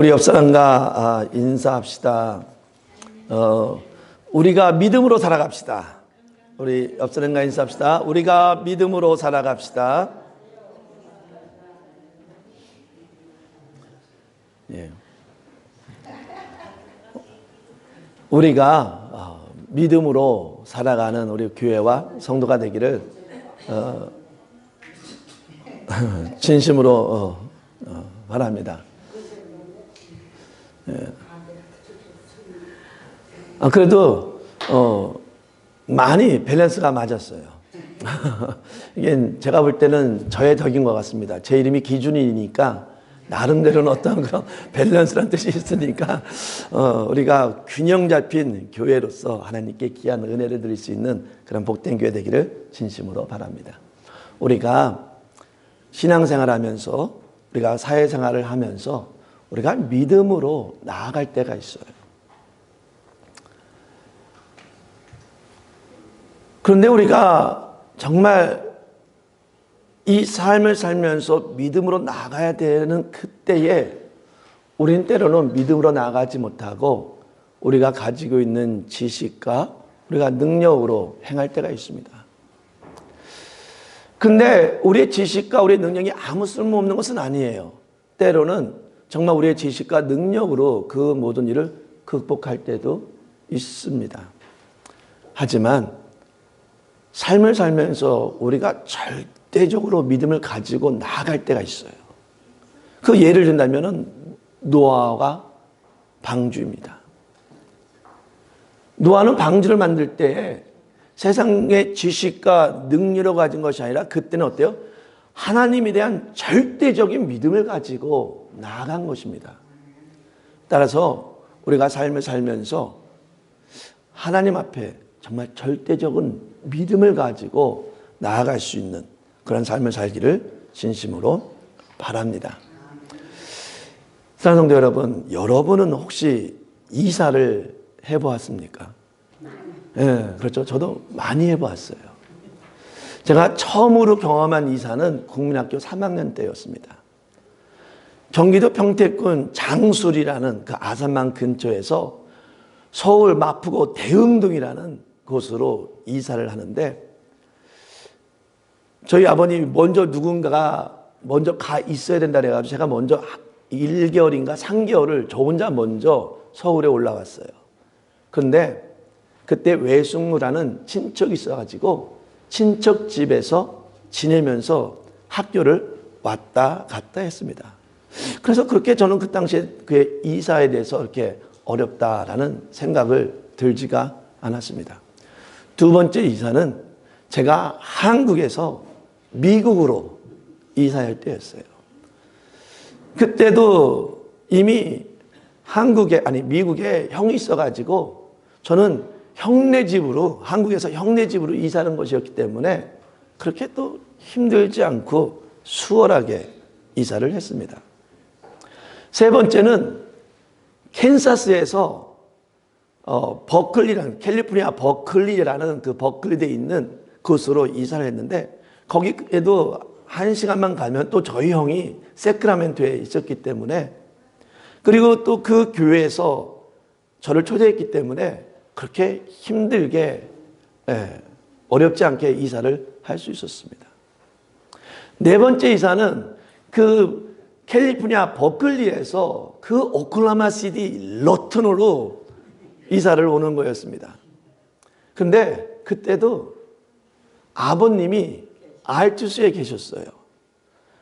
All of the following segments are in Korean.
우리 옆 사람과 아, 인사합시다. 어, 우리가 믿음으로 살아갑시다. 우리 옆 사람과 인사합시다. 우리가 믿음으로 살아갑시다. 예. 우리가 어, 믿음으로 살아가는 우리 교회와 성도가 되기를 어, 진심으로 어, 어, 바랍니다. 아, 그래도 어, 많이 밸런스가 맞았어요. 이게 제가 볼 때는 저의 덕인 것 같습니다. 제 이름이 기준이니까 나름대로는 어떤 그런 밸런스란 뜻이 있으니까 어, 우리가 균형 잡힌 교회로서 하나님께 귀한 은혜를 드릴 수 있는 그런 복된 교회 되기를 진심으로 바랍니다. 우리가 신앙생활하면서 우리가 사회생활을 하면서 우리가 믿음으로 나아갈 때가 있어요. 그런데 우리가 정말 이 삶을 살면서 믿음으로 나가야 되는 그때에 우린 때로는 믿음으로 나가지 못하고 우리가 가지고 있는 지식과 우리가 능력으로 행할 때가 있습니다. 근데 우리의 지식과 우리의 능력이 아무 쓸모없는 것은 아니에요. 때로는 정말 우리의 지식과 능력으로 그 모든 일을 극복할 때도 있습니다. 하지만 삶을 살면서 우리가 절대적으로 믿음을 가지고 나아갈 때가 있어요. 그 예를 든다면 노아가 방주입니다. 노아는 방주를 만들 때 세상의 지식과 능력을 가진 것이 아니라 그때는 어때요? 하나님에 대한 절대적인 믿음을 가지고 나아간 것입니다. 따라서 우리가 삶을 살면서 하나님 앞에 정말 절대적인 믿음을 가지고 나아갈 수 있는 그런 삶을 살기를 진심으로 바랍니다. 사랑성도 여러분, 여러분은 혹시 이사를 해보았습니까? 예, 네, 그렇죠. 저도 많이 해보았어요. 제가 처음으로 경험한 이사는 국민학교 3학년 때였습니다. 경기도 평택군 장술이라는 그 아산만 근처에서 서울 마포구 대흥동이라는 곳으로 이사를 하는데 저희 아버님이 먼저 누군가가 먼저 가 있어야 된다 그래가지고 제가 먼저 1개월인가 3개월을 저 혼자 먼저 서울에 올라왔어요. 근데 그때 외숙무라는 친척이 있어가지고 친척 집에서 지내면서 학교를 왔다 갔다 했습니다. 그래서 그렇게 저는 그 당시에 그 이사에 대해서 이렇게 어렵다라는 생각을 들지가 않았습니다. 두 번째 이사는 제가 한국에서 미국으로 이사할 때였어요. 그때도 이미 한국에, 아니, 미국에 형이 있어가지고 저는 형네 집으로, 한국에서 형네 집으로 이사하는 것이었기 때문에 그렇게 또 힘들지 않고 수월하게 이사를 했습니다. 세 번째는 캔사스에서 어, 버클리라는 캘리포니아 버클리라는 그 버클리대에 있는 곳으로 이사를 했는데 거기에도 한 시간만 가면 또 저희 형이 세크라멘토에 있었기 때문에 그리고 또 그 교회에서 저를 초대했기 때문에 그렇게 힘들게 예, 어렵지 않게 이사를 할 수 있었습니다. 네 번째 이사는 그 캘리포니아 버클리에서 그 오클라마 시티 러튼으로 이사를 오는 거였습니다. 근데 그때도 아버님이 알투스에 계셨어요.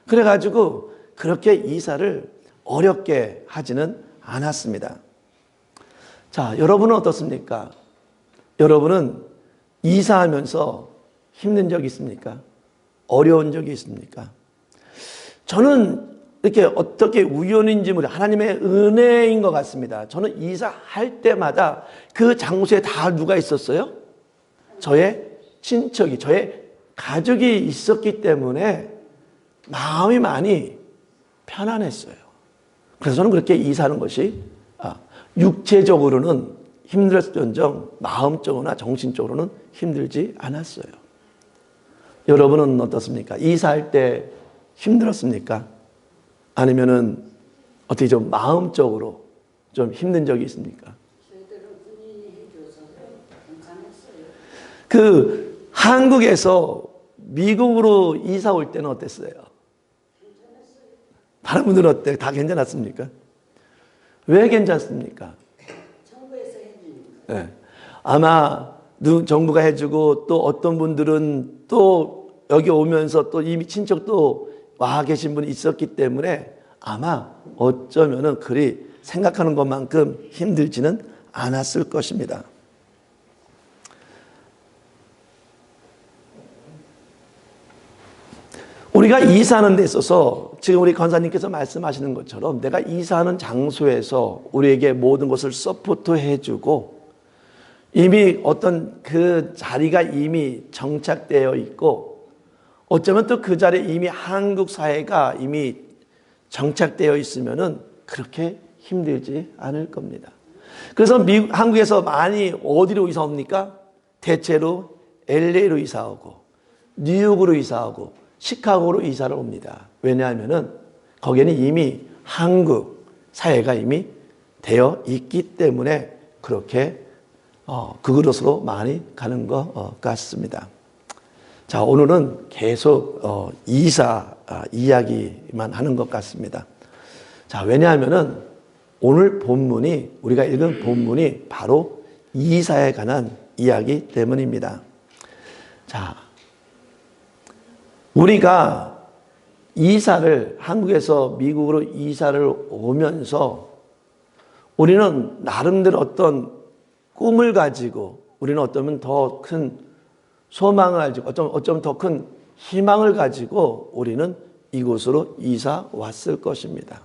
그래가지고 그렇게 이사를 어렵게 하지는 않았습니다. 자, 여러분은 어떻습니까? 여러분은 이사하면서 힘든 적이 있습니까? 어려운 적이 있습니까? 저는 이렇게 어떻게 우연인지 모르 하나님의 은혜인 것 같습니다. 저는 이사할 때마다 그 장소에 다 누가 있었어요? 저의 친척이, 저의 가족이 있었기 때문에 마음이 많이 편안했어요. 그래서 저는 그렇게 이사하는 것이 아, 육체적으로는 힘들었던정 마음적으로나 정신적으로는 힘들지 않았어요. 여러분은 어떻습니까? 이사할 때 힘들었습니까? 아니면은 어떻게 좀 마음적으로 좀 힘든 적이 있습니까? 그 한국에서 미국으로 이사 올 때는 어땠어요? 다른 분들은 어때? 다 괜찮았습니까? 왜 괜찮습니까? 정부에서 해주니까. 예. 아마 누, 정부가 해주고 또 어떤 분들은 또 여기 오면서 또 이미 친척도 와 계신 분이 있었기 때문에 아마 어쩌면은 그리 생각하는 것만큼 힘들지는 않았을 것입니다. 우리가 이사하는 데 있어서 지금 우리 권사님께서 말씀하시는 것처럼 내가 이사하는 장소에서 우리에게 모든 것을 서포트 해 주고 이미 어떤 그 자리가 이미 정착되어 있고 어쩌면 또 그 자리에 이미 한국 사회가 이미 정착되어 있으면은 그렇게 힘들지 않을 겁니다. 그래서 미국, 한국에서 많이 어디로 이사 옵니까? 대체로 LA로 이사 오고 뉴욕으로 이사 오고 시카고로 이사를 옵니다. 왜냐하면은 거기에는 이미 한국 사회가 이미 되어 있기 때문에 그렇게 어, 그것으로 많이 가는 것 어, 같습니다. 자, 오늘은 계속 어, 이사 아, 이야기만 하는 것 같습니다. 자, 왜냐하면은 오늘 본문이 우리가 읽은 본문이 바로 이사에 관한 이야기 때문입니다. 자, 우리가 이사를 한국에서 미국으로 이사를 오면서 우리는 나름대로 어떤 꿈을 가지고 우리는 어쩌면 더 큰 소망을 가지고 어쩌면, 어쩌면 더 큰 희망을 가지고 우리는 이곳으로 이사 왔을 것입니다.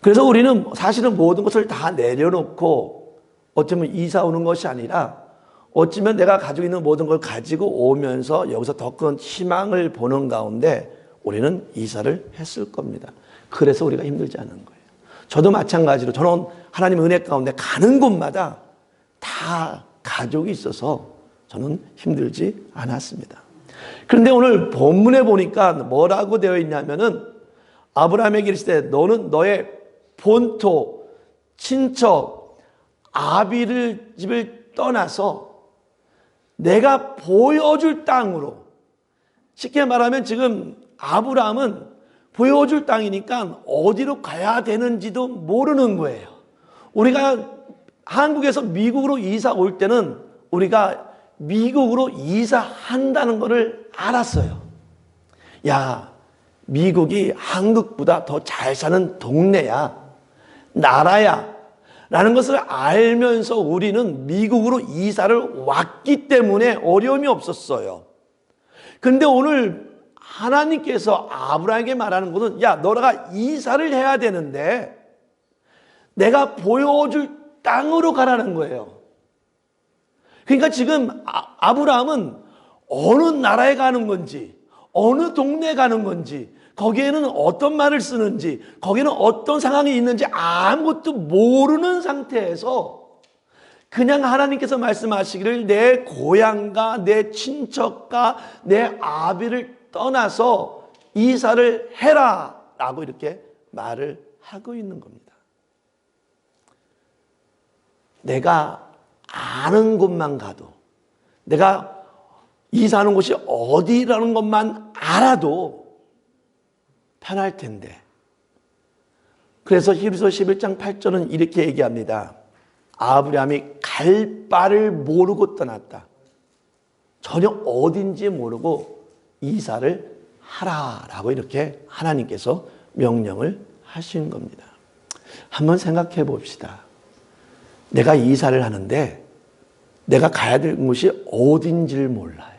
그래서 우리는 사실은 모든 것을 다 내려놓고 어쩌면 이사 오는 것이 아니라 어쩌면 내가 가지고 있는 모든 걸 가지고 오면서 여기서 더 큰 희망을 보는 가운데 우리는 이사를 했을 겁니다. 그래서 우리가 힘들지 않은 거예요. 저도 마찬가지로 저는 하나님 은혜 가운데 가는 곳마다 다 가족이 있어서 저는 힘들지 않았습니다. 그런데 오늘 본문에 보니까 뭐라고 되어 있냐면은 아브라함에게 이르시되 너는 너의 본토, 친척, 아비를 집을 떠나서 내가 보여줄 땅으로 쉽게 말하면 지금 아브라함은 보여줄 땅이니까 어디로 가야 되는지도 모르는 거예요. 우리가 한국에서 미국으로 이사 올 때는 우리가 미국으로 이사한다는 것을 알았어요. 야, 미국이 한국보다 더 잘 사는 동네야. 나라야. 라는 것을 알면서 우리는 미국으로 이사를 왔기 때문에 어려움이 없었어요. 근데 오늘 하나님께서 아브라함에게 말하는 것은 야, 너가 이사를 해야 되는데 내가 보여줄 땅으로 가라는 거예요. 그러니까 지금 아- 아브라함은 어느 나라에 가는 건지, 어느 동네에 가는 건지, 거기에는 어떤 말을 쓰는지, 거기는 어떤 상황이 있는지 아무것도 모르는 상태에서 그냥 하나님께서 말씀하시기를 내 고향과 내 친척과 내 아비를 떠나서 이사를 해라 라고 이렇게 말을 하고 있는 겁니다. 내가 아는 곳만 가도 내가 이사하는 곳이 어디라는 것만 알아도 편할 텐데. 그래서 히브리서 11장 8절은 이렇게 얘기합니다. 아브라함이 갈 바를 모르고 떠났다. 전혀 어딘지 모르고 이사를 하라라고 이렇게 하나님께서 명령을 하신 겁니다. 한번 생각해 봅시다. 내가 이사를 하는데 내가 가야 될 곳이 어딘지를 몰라요.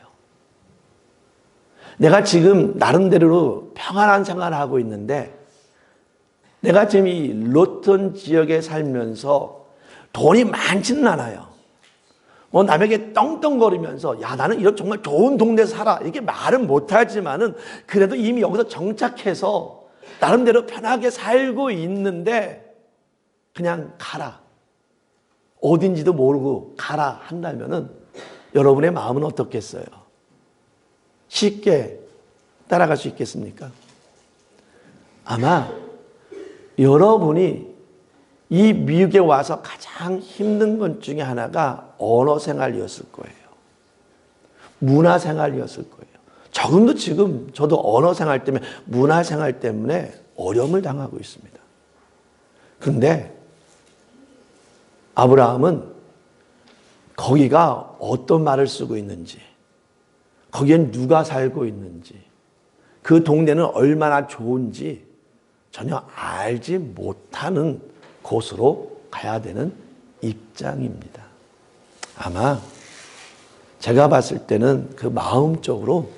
내가 지금 나름대로 평안한 생활을 하고 있는데 내가 지금 이 로턴 지역에 살면서 돈이 많지는 않아요. 뭐 남에게 떵떵거리면서 야 나는 이런 정말 좋은 동네 살아 이렇게 말은 못하지만은 그래도 이미 여기서 정착해서 나름대로 편하게 살고 있는데 그냥 가라 어딘지도 모르고 가라 한다면은 여러분의 마음은 어떻겠어요? 쉽게 따라갈 수 있겠습니까? 아마 여러분이 이 미국에 와서 가장 힘든 것 중에 하나가 언어 생활이었을 거예요. 문화 생활이었을 거예요. 조금도 지금 저도 언어 생활 때문에 문화 생활 때문에 어려움을 당하고 있습니다. 근데 아브라함은 거기가 어떤 말을 쓰고 있는지, 거기엔 누가 살고 있는지, 그 동네는 얼마나 좋은지 전혀 알지 못하는 곳으로 가야 되는 입장입니다. 아마 제가 봤을 때는 그 마음적으로,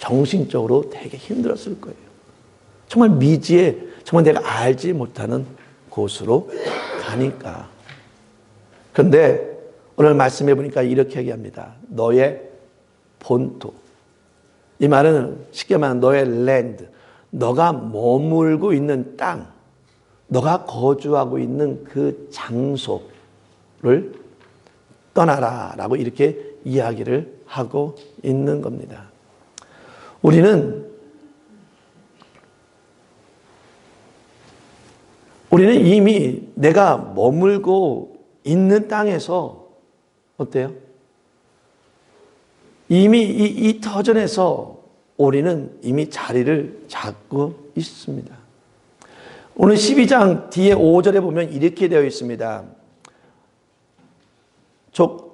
정신적으로 되게 힘들었을 거예요. 정말 미지에, 정말 내가 알지 못하는 곳으로 가니까. 그런데 오늘 말씀해 보니까 이렇게 얘기합니다. 너의 본토. 이 말은 쉽게 말하면 너의 랜드. 너가 머물고 있는 땅. 너가 거주하고 있는 그 장소를 떠나라. 라고 이렇게 이야기를 하고 있는 겁니다. 우리는 우리는 이미 내가 머물고 있는 땅에서 어때요? 이미 이, 이 터전에서 우리는 이미 자리를 잡고 있습니다. 오늘 12장 뒤에 5절에 보면 이렇게 되어 있습니다. 족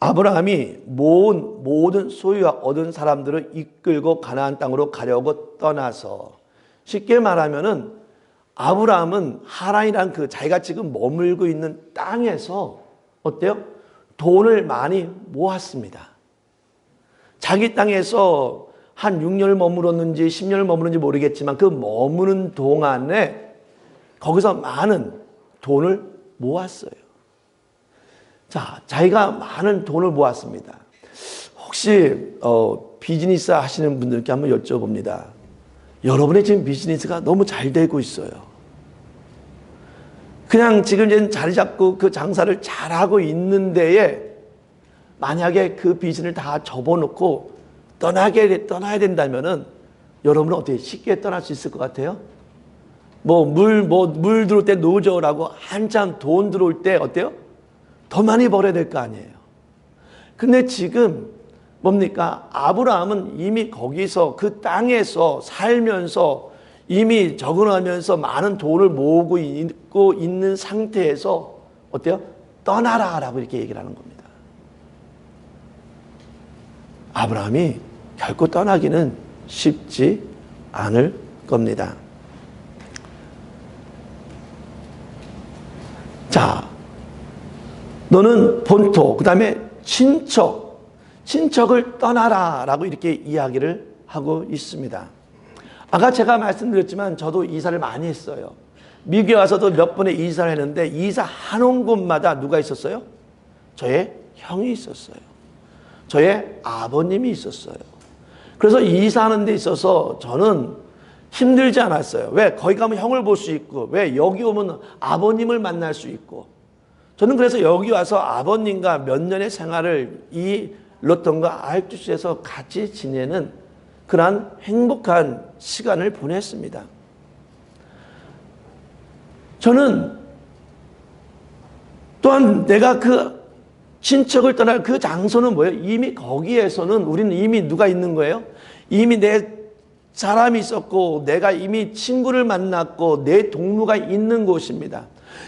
아브라함이 모은 모든 소유와 얻은 사람들을 이끌고 가나안 땅으로 가려고 떠나서 쉽게 말하면은 아브라함은 하란이란 그 자기가 지금 머물고 있는 땅에서 어때요? 돈을 많이 모았습니다. 자기 땅에서 한 6년을 머물었는지 10년을 머무는지 모르겠지만 그 머무는 동안에 거기서 많은 돈을 모았어요. 자, 자기가 많은 돈을 모았습니다. 혹시 어, 비즈니스 하시는 분들께 한번 여쭤봅니다. 여러분의 지금 비즈니스가 너무 잘 되고 있어요. 그냥 지금 이제 자리 잡고 그 장사를 잘하고 있는 데에 만약에 그 비즈니스를 다 접어놓고 떠나게 떠나야 된다면은 여러분은 어떻게 쉽게 떠날 수 있을 것 같아요? 뭐 물 뭐 물 들어올 때 노저라고 한참 돈 들어올 때 어때요? 더 많이 벌어야 될 거 아니에요. 근데 지금 뭡니까? 아브라함은 이미 거기서 그 땅에서 살면서 이미 적응하면서 많은 돈을 모으고 있고 있는 상태에서 어때요? 떠나라 라고 이렇게 얘기를 하는 겁니다. 아브라함이 결코 떠나기는 쉽지 않을 겁니다. 자, 너는 본토, 그 다음에 친척, 친척을 떠나라 라고 이렇게 이야기를 하고 있습니다. 아까 제가 말씀드렸지만 저도 이사를 많이 했어요. 미국에 와서도 몇 번의 이사를 했는데 이사 하는 곳마다 누가 있었어요? 저의 형이 있었어요. 저의 아버님이 있었어요. 그래서 이사하는 데 있어서 저는 힘들지 않았어요. 왜? 거기 가면 형을 볼 수 있고, 왜? 여기 오면 아버님을 만날 수 있고. 저는 그래서 여기 와서 아버님과 몇 년의 생활을 이 로턴과 아이투스에서 같이 지내는 그러한 행복한 시간을 보냈습니다. 저는 또한 내가 그 친척을 떠날 그 장소는 뭐예요? 이미 거기에서는 우리는 이미 누가 있는 거예요? 이미 내 사람이 있었고 내가 이미 친구를 만났고 내 동무가 있는 곳입니다.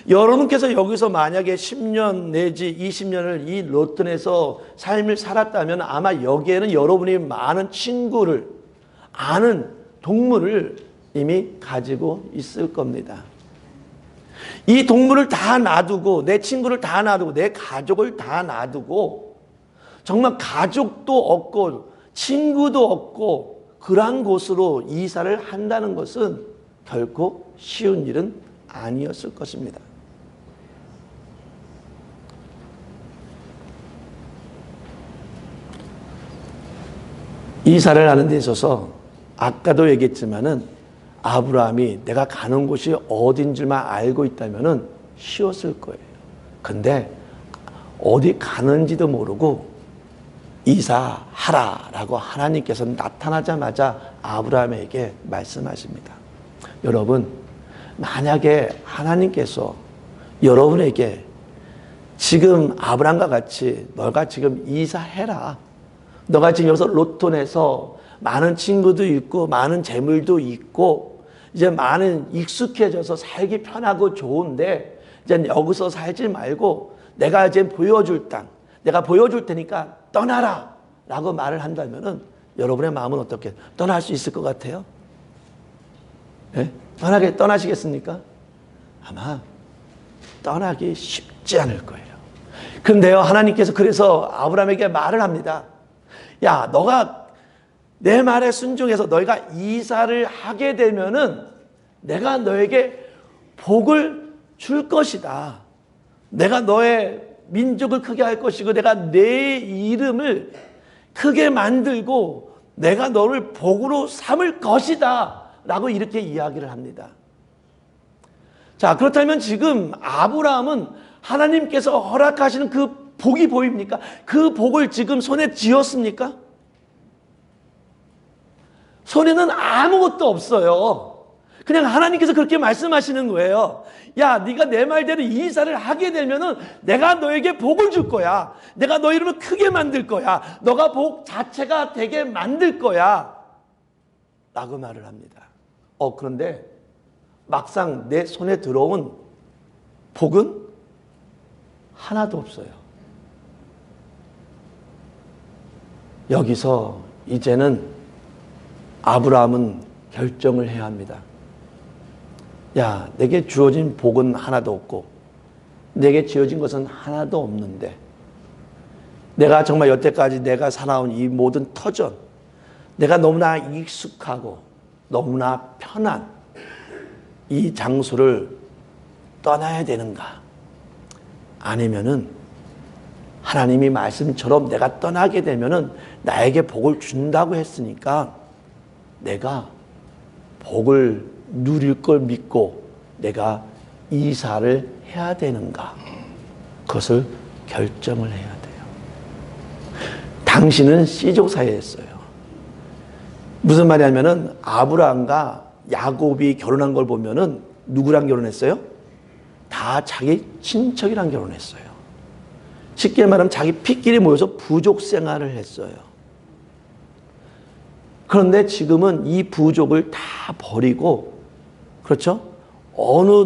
여러분께서 여기서 만약에 10년 내지 20년을 이 로튼에서 삶을 살았다면 아마 여기에는 여러분이 많은 친구를 아는 동물을 이미 가지고 있을 겁니다. 이 동물을 다 놔두고 내 친구를 다 놔두고 내 가족을 다 놔두고 정말 가족도 없고 친구도 없고 그러한 곳으로 이사를 한다는 것은 결코 쉬운 일은 아니었을 것입니다. 이사를 하는 데 있어서 아까도 얘기했지만은 아브라함이 내가 가는 곳이 어딘 줄만 알고 있다면은 쉬웠을 거예요. 근데 어디 가는지도 모르고 이사하라라고 하나님께서 나타나자마자 아브라함에게 말씀하십니다. 여러분, 만약에 하나님께서 여러분에게 지금 아브람과 같이 너가 지금 이사해라. 너가 지금 여기서 로또 내서 많은 친구도 있고 많은 재물도 있고 이제 많은 익숙해져서 살기 편하고 좋은데 이제 여기서 살지 말고 내가 이제 보여줄 땅, 내가 보여줄 테니까 떠나라 라고 말을 한다면은 여러분의 마음은 어떻게 떠날 수 있을 것 같아요? 예? 떠나게 떠나시겠습니까? 아마 떠나기 쉽지 않을 거예요. 근데요, 하나님께서 그래서 아브라함에게 말을 합니다. 야, 너가 내 말에 순종해서 너희가 이사를 하게 되면은 내가 너에게 복을 줄 것이다. 내가 너의 민족을 크게 할 것이고 내가 내 이름을 크게 만들고 내가 너를 복으로 삼을 것이다. 라고 이렇게 이야기를 합니다. 자, 그렇다면 지금 아브라함은 하나님께서 허락하시는 그 복이 보입니까? 그 복을 지금 손에 쥐었습니까? 손에는 아무것도 없어요. 그냥 하나님께서 그렇게 말씀하시는 거예요. 야, 네가 내 말대로 이사를 하게 되면은 내가 너에게 복을 줄 거야. 내가 너 이름을 크게 만들 거야. 너가 복 자체가 되게 만들 거야. 라고 말을 합니다. 어, 그런데 막상 내 손에 들어온 복은 하나도 없어요. 여기서 이제는 아브라함은 결정을 해야 합니다. 야, 내게 주어진 복은 하나도 없고, 내게 지어진 것은 하나도 없는데, 내가 정말 여태까지 내가 살아온 이 모든 터전, 내가 너무나 익숙하고, 너무나 편한 이 장소를 떠나야 되는가? 아니면은, 하나님이 말씀처럼 내가 떠나게 되면은 나에게 복을 준다고 했으니까 내가 복을 누릴 걸 믿고 내가 이사를 해야 되는가? 그것을 결정을 해야 돼요. 당신은 씨족 사이였어요. 무슨 말이냐면은 아브라함과 야곱이 결혼한 걸 보면은 누구랑 결혼했어요? 다 자기 친척이랑 결혼했어요. 쉽게 말하면 자기 피끼리 모여서 부족 생활을 했어요. 그런데 지금은 이 부족을 다 버리고, 그렇죠? 어느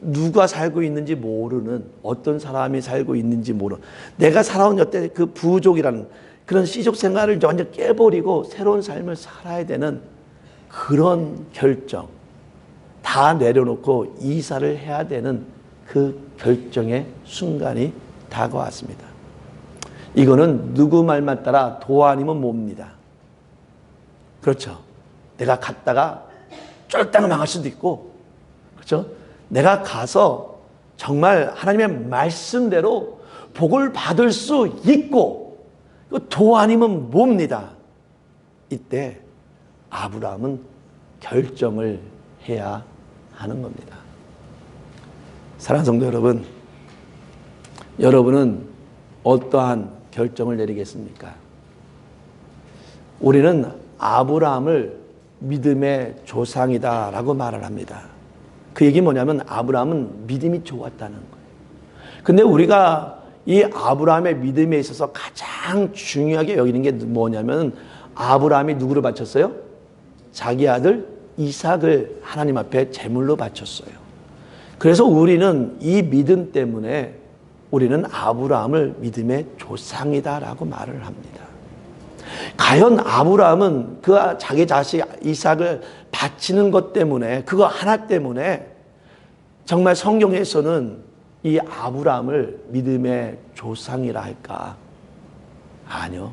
누가 살고 있는지 모르는 어떤 사람이 살고 있는지 모르는 내가 살아온 여태 그 부족이라는 그런 시족 생활을 완전 깨버리고 새로운 삶을 살아야 되는 그런 결정 다 내려놓고 이사를 해야 되는 그 결정의 순간이 다가왔습니다. 이거는 누구 말만 따라 도 아니면 뭡니다. 그렇죠. 내가 갔다가 쫄딱 망할 수도 있고, 그렇죠. 내가 가서 정말 하나님의 말씀대로 복을 받을 수 있고, 도 아니면 뭡니다. 이때 아브라함은 결정을 해야 하는 겁니다. 사랑하는 성도 여러분, 여러분은 어떠한 결정을 내리겠습니까? 우리는 아브라함을 믿음의 조상이다라고 말을 합니다. 그 얘기 뭐냐면 아브라함은 믿음이 좋았다는 거예요. 근데 우리가 이 아브라함의 믿음에 있어서 가장 중요하게 여기는 게 뭐냐면 아브라함이 누구를 바쳤어요? 자기 아들 이삭을 하나님 앞에 제물로 바쳤어요. 그래서 우리는 이 믿음 때문에 우리는 아브라함을 믿음의 조상이다라고 말을 합니다. 과연 아브라함은 그 자기 자식 이삭을 바치는 것 때문에 그거 하나 때문에 정말 성경에서는 이 아브라함을 믿음의 조상이라 할까? 아니요.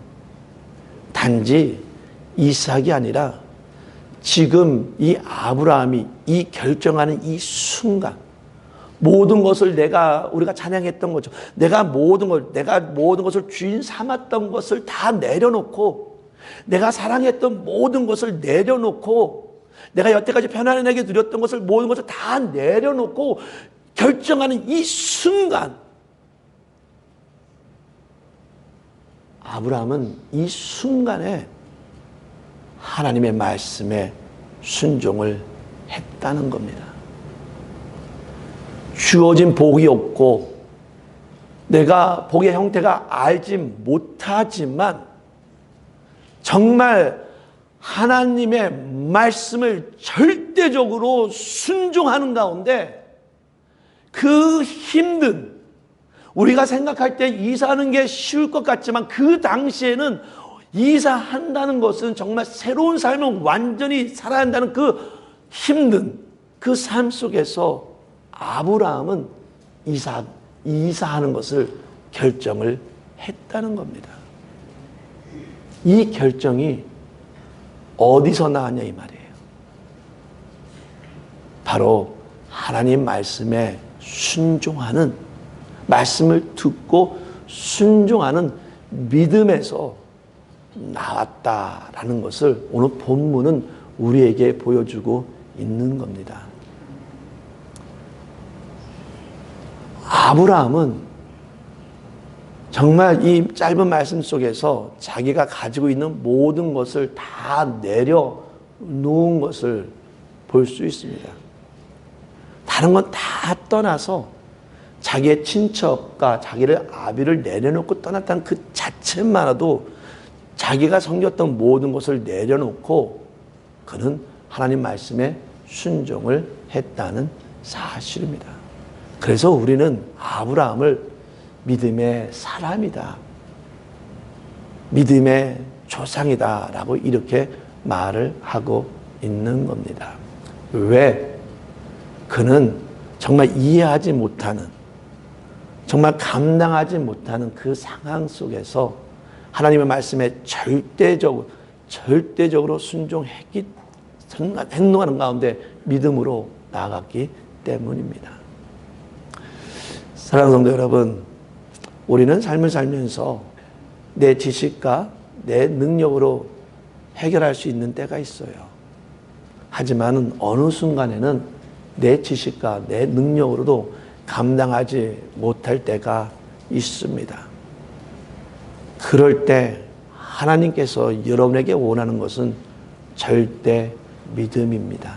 단지 이삭이 아니라 지금 이 아브라함이 이 결정하는 이 순간 모든 것을 내가 우리가 찬양했던 거죠. 내가 모든 걸 내가 모든 것을 주인 삼았던 것을 다 내려놓고 내가 사랑했던 모든 것을 내려놓고 내가 여태까지 편안하게 누렸던 것을 모든 것을 다 내려놓고 결정하는 이 순간 아브라함은 이 순간에 하나님의 말씀에 순종을 했다는 겁니다. 주어진 복이 없고 내가 복의 형태가 알지 못하지만 정말 하나님의 말씀을 절대적으로 순종하는 가운데 그 힘든 우리가 생각할 때 이사하는 게 쉬울 것 같지만 그 당시에는 이사한다는 것은 정말 새로운 삶을 완전히 살아야 한다는 그 힘든 그 삶 속에서 아브라함은 이사, 이사하는 것을 결정을 했다는 겁니다. 이 결정이 어디서 나왔냐 이 말이에요. 바로 하나님 말씀에 순종하는 말씀을 듣고 순종하는 믿음에서 나왔다라는 것을 오늘 본문은 우리에게 보여주고 있는 겁니다. 아브라함은 정말 이 짧은 말씀 속에서 자기가 가지고 있는 모든 것을 다 내려 놓은 것을 볼 수 있습니다. 다른 건 다 떠나서 자기의 친척과 자기를 아비를 내려놓고 떠났다는 그 자체만으로도 자기가 섬겼던 모든 것을 내려놓고 그는 하나님 말씀에 순종을 했다는 사실입니다. 그래서 우리는 아브라함을 믿음의 사람이다. 믿음의 조상이다 라고 이렇게 말을 하고 있는 겁니다. 왜? 그는 정말 이해하지 못하는, 정말 감당하지 못하는 그 상황 속에서 하나님의 말씀에 절대적으로, 절대적으로 순종했기, 행동하는 가운데 믿음으로 나아갔기 때문입니다. 사랑하는 성도 여러분, 우리는 삶을 살면서 내 지식과 내 능력으로 해결할 수 있는 때가 있어요. 하지만 어느 순간에는 내 지식과 내 능력으로도 감당하지 못할 때가 있습니다. 그럴 때 하나님께서 여러분에게 원하는 것은 절대 믿음입니다.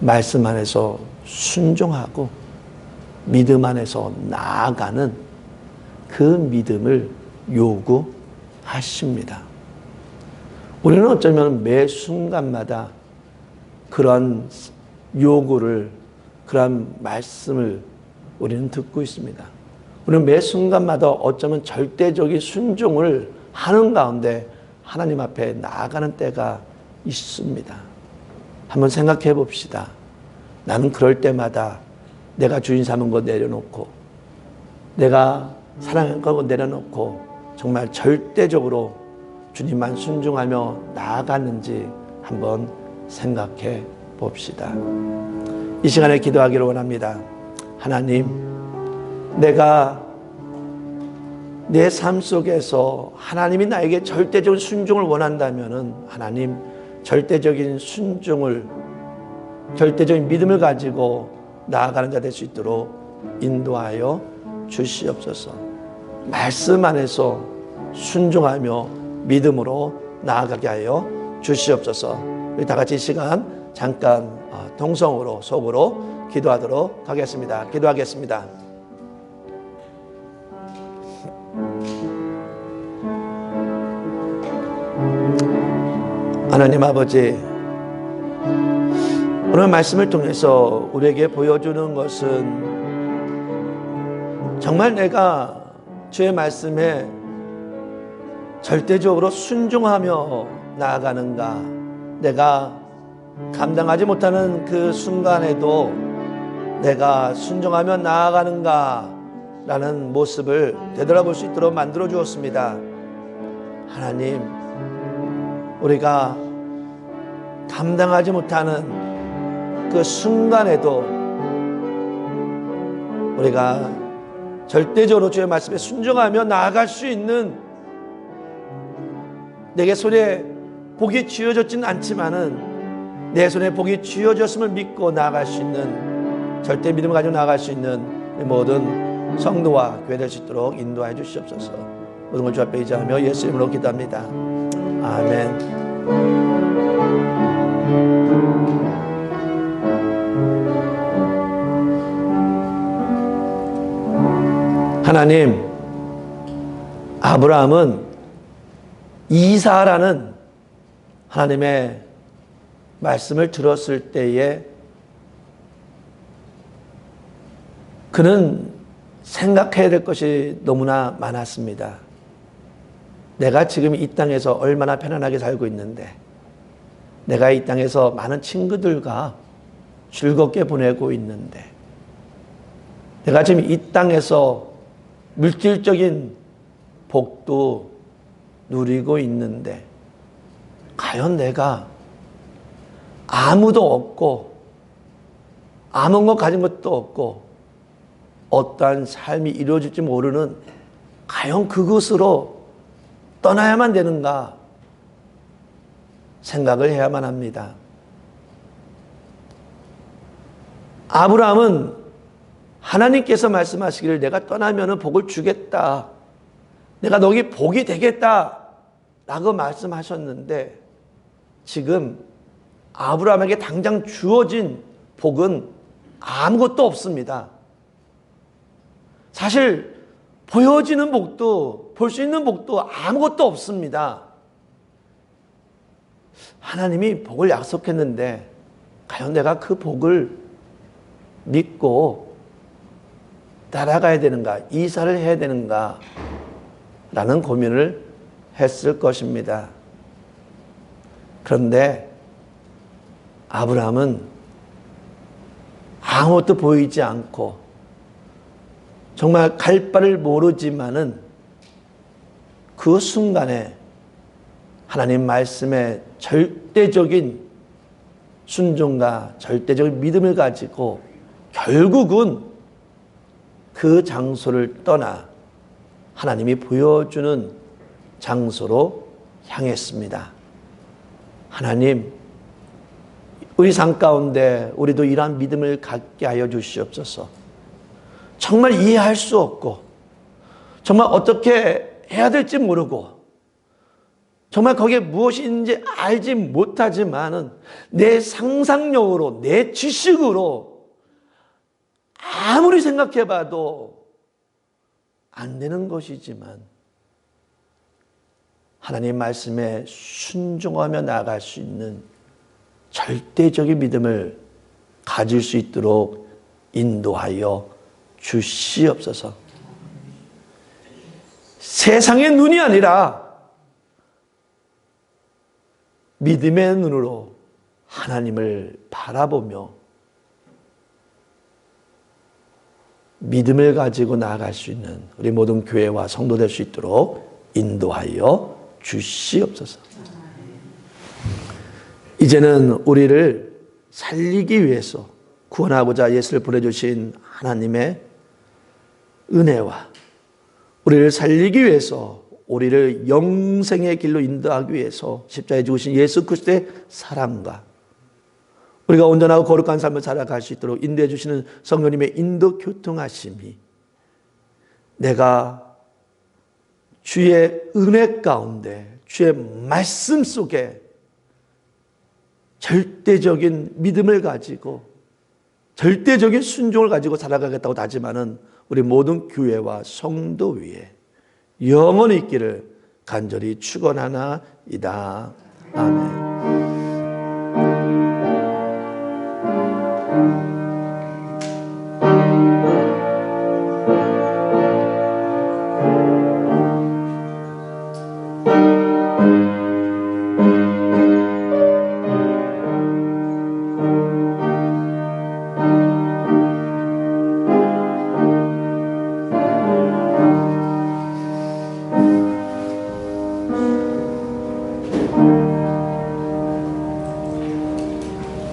말씀 안에서 순종하고 믿음 안에서 나아가는 그 믿음을 요구하십니다. 우리는 어쩌면 매 순간마다 그런 요구를, 그런 말씀을 우리는 듣고 있습니다. 우리는 매 순간마다 어쩌면 절대적인 순종을 하는 가운데 하나님 앞에 나아가는 때가 있습니다. 한번 생각해 봅시다. 나는 그럴 때마다 내가 주인 삼은 거 내려놓고 내가 사랑한 거 내려놓고 정말 절대적으로 주님만 순종하며 나아갔는지 한번 생각해 봅시다. 이 시간에 기도하기를 원합니다. 하나님, 내가 내 삶 속에서 하나님이 나에게 절대적인 순종을 원한다면은 하나님 절대적인 순종을 절대적인 믿음을 가지고 나아가는 자 될 수 있도록 인도하여 주시옵소서. 말씀 안에서 순종하며 믿음으로 나아가게 하여 주시옵소서. 우리 다 같이 이 시간 잠깐 어, 동성으로 속으로 기도하도록 하겠습니다. 기도하겠습니다. 하나님 아버지, 오늘 말씀을 통해서 우리에게 보여주는 것은 정말 내가 주의 말씀에 절대적으로 순종하며 나아가는가, 내가 감당하지 못하는 그 순간에도 내가 순종하며 나아가는가, 라는 모습을 되돌아볼 수 있도록 만들어 주었습니다. 하나님, 우리가 감당하지 못하는 그 순간에도 우리가 절대적으로 주의 말씀에 순종하며 나아갈 수 있는 내게 손에 복이 쥐어졌지는 않지만은 내 손에 복이 쥐어졌음을 믿고 나아갈 수 있는 절대 믿음을 가지고 나아갈 수 있는 모든 성도와 교회 될 수 있도록 인도하여 주시옵소서. 모든 걸 주 앞에 의지하며 예수 이름으로 기도합니다. 아멘. 하나님, 아브라함은 이사라는 하나님의 말씀을 들었을 때에 그는 생각해야 될 것이 너무나 많았습니다. 내가 지금 이 땅에서 얼마나 편안하게 살고 있는데, 내가 이 땅에서 많은 친구들과 즐겁게 보내고 있는데, 내가 지금 이 땅에서 물질적인 복도 누리고 있는데, 과연 내가 아무도 없고, 아무 것 가진 것도 없고, 어떠한 삶이 이루어질지 모르는 과연 그것으로 떠나야만 되는가 생각을 해야만 합니다. 아브라함은 하나님께서 말씀하시기를 내가 떠나면 복을 주겠다. 내가 너기 복이 되겠다. 라고 말씀하셨는데 지금 아브라함에게 당장 주어진 복은 아무것도 없습니다. 사실 보여지는 복도 볼 수 있는 복도 아무것도 없습니다. 하나님이 복을 약속했는데 과연 내가 그 복을 믿고 따라가야 되는가, 이사를 해야 되는가 라는 고민을 했을 것입니다. 그런데 아브라함은 아무것도 보이지 않고 정말 갈 바를 모르지만은 그 순간에 하나님 말씀에 절대적인 순종과 절대적인 믿음을 가지고 결국은 그 장소를 떠나 하나님이 보여주는 장소로 향했습니다. 하나님, 우리 삶 가운데 우리도 이러한 믿음을 갖게 하여 주시옵소서. 정말 이해할 수 없고, 정말 어떻게 해야 될지 모르고, 정말 거기에 무엇이 있는지 알지 못하지만은 내 상상력으로, 내 지식으로 아무리 생각해 봐도 안 되는 것이지만 하나님 말씀에 순종하며 나아갈 수 있는 절대적인 믿음을 가질 수 있도록 인도하여 주시옵소서. 세상의 눈이 아니라 믿음의 눈으로 하나님을 바라보며 믿음을 가지고 나아갈 수 있는 우리 모든 교회와 성도 될 수 있도록 인도하여 주시옵소서. 이제는 우리를 살리기 위해서 구원하고자 예수를 보내주신 하나님의 은혜와 우리를 살리기 위해서 우리를 영생의 길로 인도하기 위해서 십자가에 죽으신 예수 그리스도의 사랑과 우리가 온전하고 거룩한 삶을 살아갈 수 있도록 인도해 주시는 성령님의 인도 교통하심이 내가 주의 은혜 가운데 주의 말씀 속에 절대적인 믿음을 가지고 절대적인 순종을 가지고 살아가겠다고 다짐하는 우리 모든 교회와 성도 위에 영원히 있기를 간절히 축원하나이다. 아멘.